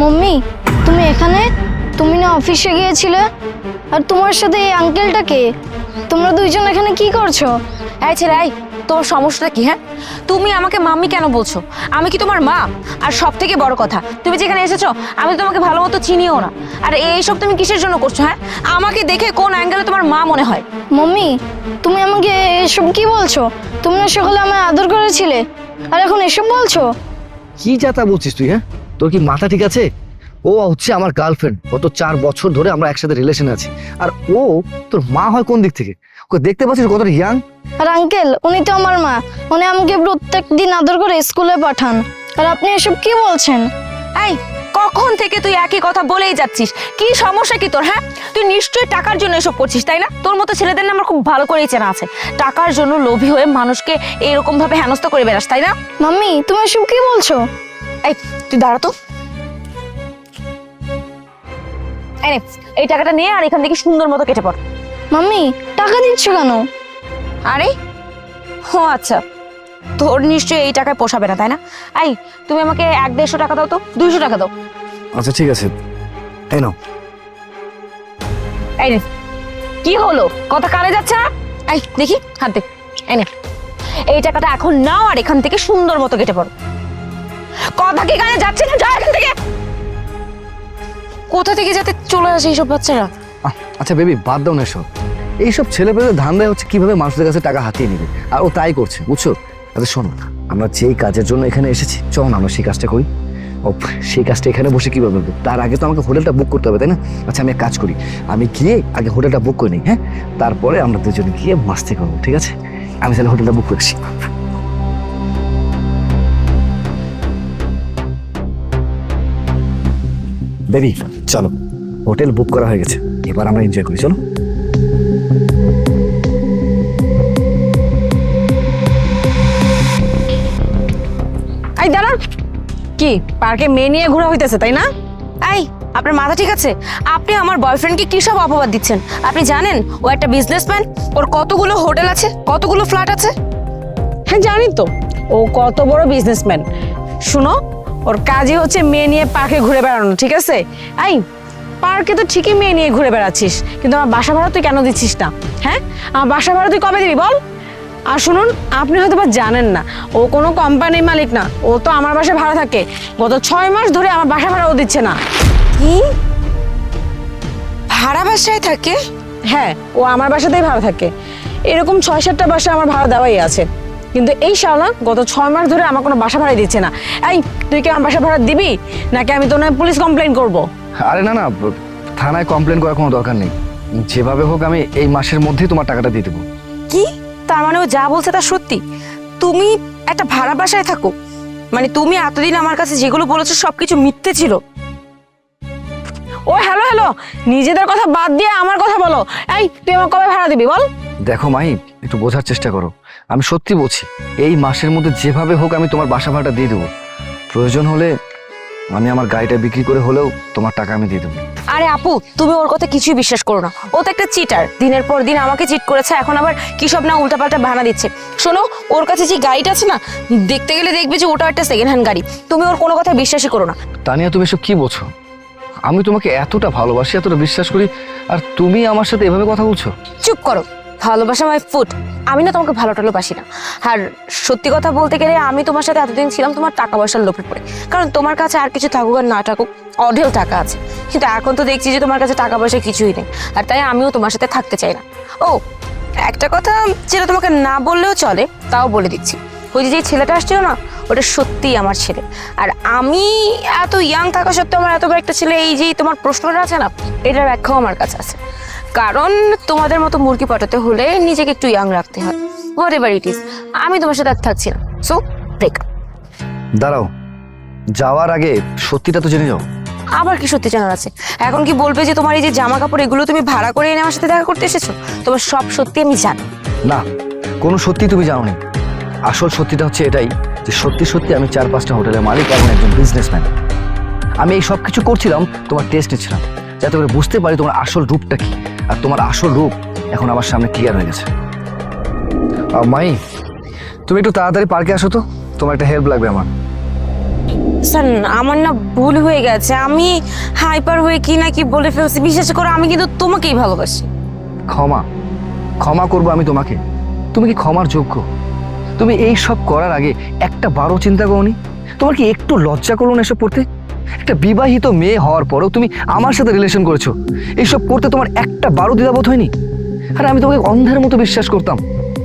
Mummy তুমি এখানে? তুমি না অফিসে গিয়েছিলে? আর তোমার সাথে এই আঙ্কেলটা কে? তোমরা দুইজন এখানে কি করছ? এই ছেলে এই তোমার সমস্যাটা কি হ্যাঁ? তুমি আমাকে মাম্মি কেন বলছো? আমি কি তোমার মা? আর সব থেকে বড় কথা তুমি যেখানে এসেছ আমি তোমাকে ভালো মতো চিনিও না। আর এইসব তুমি কিসের জন্য করছ হ্যাঁ? আমাকে দেখে কোন অ্যাঙ্গেলে তোমার মা মনে হয়? মম্মি তুমি আমাকে এসব কি বলছো? তুমি না সকালে আমায় আদর করেছিলে। আর এখন এসব বলছো? কি যাতা বলছিস তুই হ্যাঁ? তোর কি মাথা ঠিক আছে? ও হচ্ছে আমার গার্লফ্রেন্ড গত চার বছর ধরে আমরা একসাথে রিলেশন আছি। আর ও তোর মা হয় কোন দিক থেকে? ওকে দেখতে পাচ্ছিস কতটা ইয়াং আর আঙ্কেল উনি তো আমার মা। উনি আমাকে প্রত্যেক দিন আদর করে স্কুলে পাঠান। আর আপনি এসব কি বলছেন? এই কখন থেকে তুই একই কথা বলেই যাচ্ছিস? কি সমস্যা কি তোর হ্যাঁ? তুই নিশ্চয়ই টাকার জন্য এসব করছিস তাই না? তোর মতো ছেলেদের না আমার খুব ভালো করেই চেনা আছে। টাকার জন্য লোভী হয়ে মানুষকে এরকম ভাবে হেনস্থ করে বেড়াস তাই না? মাম্মি তুমি এসব কি বলছো? এই তুই দাঁড়া তো। এই টাকাটা নিয়ে আর এখান থেকে সুন্দর মতো কেটে পড় মাম্মি টাকা দিচ্ছ কেন? আরে ও আচ্ছা। তোর নিশ্চয়ই এই টাকায় পোষাবে না তাই না? এই তুমি আমাকে এক দেড়শো টাকা দাও তো দুইশো টাকা দাও। আচ্ছা ঠিক আছে। এই নাও। এই নে কি হলো? কথা কানে যাচ্ছে না? এই দেখি হাত দে। এই নে। এই টাকাটা এখন নাও আর এখান থেকে সুন্দর মতো কেটে পড়ো। কথা কি কানে যাচ্ছে না? যা এখান থেকে। কোথা থেকে যাতে চলে আসে এইসব বাচ্চারা? আচ্ছা বেবি বাদ দাও না এসব। এইসব ছেলেপেলেদের ধান্দায় হচ্ছে কীভাবে মানুষের কাছে টাকা হাতিয়ে নিবে? আর ও তাই করছে বুঝছ? আচ্ছা শোনো আমরা যেই কাজের জন্য এখানে এসেছি চল না আমরা সেই কাজটা করি। ও সেই কাজটা এখানে বসে কীভাবে হবে তার আগে তো আমাকে হোটেলটা বুক করতে হবে তাই না? আচ্ছা আমি এক কাজ করি। আমি গিয়ে আগে হোটেলটা বুক করে নিই হ্যাঁ? তারপরে আমরা দুজনে গিয়ে মাস্তি করব ঠিক আছে? আমি তাহলে হোটেলটা বুক করছি। বেবি চলো। হোটেল বুক করা হয়ে গেছে। এবার আমরা এনজয় করি চলো। এই দাঁড়ান। কি পার্কে মেয়ে নিয়ে ঘোরা হইতেছে তাই না? এই আপনার মাথা ঠিক আছে? আপনি আমার বয়ফ্রেন্ডকে কি সব অপবাদ দিচ্ছেন? আপনি জানেন ও একটা বিজনেসম্যান ওর কতগুলো হোটেল আছে কতগুলো ফ্ল্যাট আছে? হ্যাঁ জানি তো। ও কত বড় বিজনেসম্যান শুনো ওর কাজই হচ্ছে মেয়ে নিয়ে পার্কে ঘুরে বেড়ানো ঠিক আছে? আই পার্কে তো ঠিকই মেয়ে নিয়ে ঘুরে বেড়াচ্ছিস কিন্তু আমার বাসা ভাড়া তুই কেন দিচ্ছিস না? হ্যাঁ? আমার বাসা ভাড়া তুই কবে দিবি বল? আর শুনুন আপনি হয়তো বা জানেন না ও কোনো কোম্পানির মালিক না ও তো আমার বাসায় ভাড়া থাকে। গত ছয় মাস ধরে আমার বাসা ভাড়া ও দিচ্ছে না। কি? ভাড়া বাসায় থাকে? হ্যাঁ ও আমার বাসাতেই ভাড়া থাকে। এরকম ছয় সাতটা বাসা আমার ভাড়া দেওয়াই আছে। কিন্তু এই শাওলা গত ছয় মাস ধরে আমার কোনো বাসা ভাড়া দিচ্ছে না। এই তুই কি আমার বাসা ভাড়া দিবি? নাকি আমি তো নয় পুলিশ কমপ্লেন করব? আরে না না থানায় কমপ্লেন করার কোনো দরকার নেই। যেভাবে হোক আমি এই মাসের মধ্যেই তোমার টাকাটা দিয়ে দেবো। কি? তার মানে ও যা বলছে তা সত্যি? তুমি একটা ভাড়া বাসায় থাকো। মানে তুমি এতদিন আমার কাছে যেগুলো বলেছ সবকিছু মিথ্যে ছিল। ও হ্যালো হ্যালো নিজেদের কথা বাদ দিয়ে আমার কথা বলো। এই তুই আমার কবে ভাড়া দিবি বল? দেখো মাই একটু বোঝার চেষ্টা করো। আমি সত্যি বলছি এই মাসের মধ্যে যেভাবে হোক আমি তোমার বাসা ভাড়াটা দিয়ে দেবো। প্রয়োজন হলে আমি আমার গাড়িটা বিক্রি করে হলেও তোমার টাকা আমি দিয়ে দেবো। আরে আপু তুমি ওর কথা কিছুই বিশ্বাস করো না। ও তো একটা চিটার দিনের পর দিন আমাকে চিট করেছে এখন আবার কি সব না উল্টাপাল্টা বাহানা দিচ্ছে। শোনো ওর কাছে যে গাড়িটা আছে না দেখতে গেলে দেখবে যে ওটা একটা সেকেন্ড হ্যান্ড গাড়ি। তুমি ওর কোনো কথা বিশ্বাসই করো না। তানিয়া তুমি এসব কি বলছো? আমি তোমাকে এতটা ভালোবাসি এতটা বিশ্বাস করি আর তুমি আমার সাথে এভাবে কথা বলছো? চুপ করো। ভালোবাসা মাই ফুট আমি না তোমাকে ভালো টালো বাসি না। আর সত্যি কথা বলতে গেলে আমি তোমার সাথে এতদিন ছিলাম তোমার টাকা পয়সার লোভে পড়ে। কারণ তোমার কাছে আর কিছু থাকুক আর না থাকুক, অঢেল টাকা আছে। কিন্তু এখন তো দেখছি যে তোমার কাছে টাকা পয়সা কিছুই নেই। আর তাই আমিও তোমার সাথে থাকতে চাই না। ও, একটা কথা যেটা তোমাকে না বললেও চলে, তাও বলে দিচ্ছি। ওই যে ছেলেটা আসছিল না, ওটা সত্যিই আমার ছেলে। আর আমি এত ইয়াং থাকা সত্ত্বেও আমার এত বড় একটা ছেলে, এই যে তোমার প্রশ্নটা আছে না, এটার ব্যাখ্যাও আমার কাছে আছে। কারণ তোমাদের মতো মুরগি পাঠাতে হলে নিজেকে একটু ইয়াং রাখতে হয়। হোয়াট এভার ইট ইজ আমি তোমার সাথে আর থাকছি না। সো ব্রেক দাঁড়াও যাওয়ার আগে সত্যিটা তো জেনে যাও। আবার কি সত্যি জানার আছে? এখন কি বলবে যে তোমার এই যে জামা কাপড় এগুলো তুমি ভাড়া করে এনে আমার সাথে দেখা করতে এসেছ? তোমার সব সত্যি আমি জানি। না কোনো সত্যি তুমি জানো নি আসল সত্যিটা হচ্ছে এটাই যে সত্যি সত্যি আমি চার পাঁচটা হোটেলের মালিক এবং একজন বিজনেসম্যান আমি এই সব কিছু করছিলাম তোমার টেস্ট নিচ্ছিলাম। যাতে করে বুঝতে পারি তোমার আসল রূপটা কি। আর তোমার আসল রূপ এখন আমার সামনে ক্লিয়ার হয়ে গেছে। মাই তুমি একটু তাড়াতাড়ি পার্কে আসো তো। তোমার একটা হেল্প লাগবে আমার। স্যার আমার না ভুল হয়ে গেছে। আমি হাইপার হয়ে কি না কি বলে ফেলছি। বিশেষ করে আমি কিন্তু তোমাকেই ভালোবাসি। ক্ষমা ক্ষমা করব আমি তোমাকে। তুমি কি ক্ষমার যোগ্য? তুমি এই সব করার আগে একটা বারো চিন্তা করনি? তোমার কি একটু লজ্জা করল না এসব করতে? একটা বিবাহিত মেয়ে হওয়ার পরেও তুমি আমার সাথে রিলেশন করেছ। এইসব করতে তোমার একটা বারো দ্বিধাবোধ হয়নি? আর আমি তোমাকে অন্ধের মতো বিশ্বাস করতাম।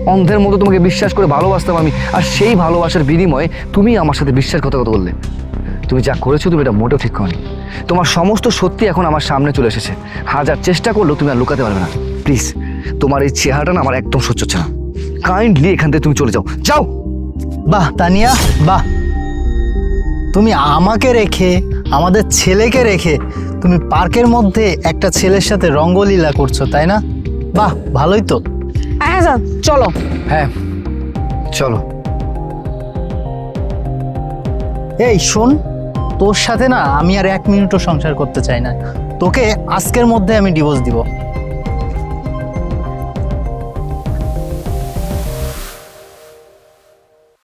অন্ধের মতো তোমাকে বিশ্বাস করে ভালোবাসতাম আমি, আর সেই ভালোবাসার বিনিময়ে তুমি আমার সাথে বিশ্বাসঘাতকতা বললে তুমি যা করেছ তুমি এটা মোটেও ঠিক করনি। তোমার সমস্ত সত্যি এখন আমার সামনে চলে এসেছে। হাজার চেষ্টা করলেও তুমি আর লুকাতে পারবে না। প্লিজ, তোমার এই চেহারাটা না আমার একদম সহ্য হচ্ছে না। কাইন্ডলি এখান থেকে তুমি চলে যাও। যাও! বাহ, তানিয়া, বাহ। তুমি আমাকে রেখে আমাদের ছেলেকে রেখে তুমি পার্কের মধ্যে একটা ছেলের সাথে রঙ্গলীলা করছ তাই না? বাহ ভালোই তো। হ্যাঁ স্যার চলো। হ্যাঁ চলো। এই শোন তোর সাথে না আমি আর এক মিনিটও সংসার করতে চাই না। তোকে আজকের মধ্যে আমি ডিভোর্স দিব।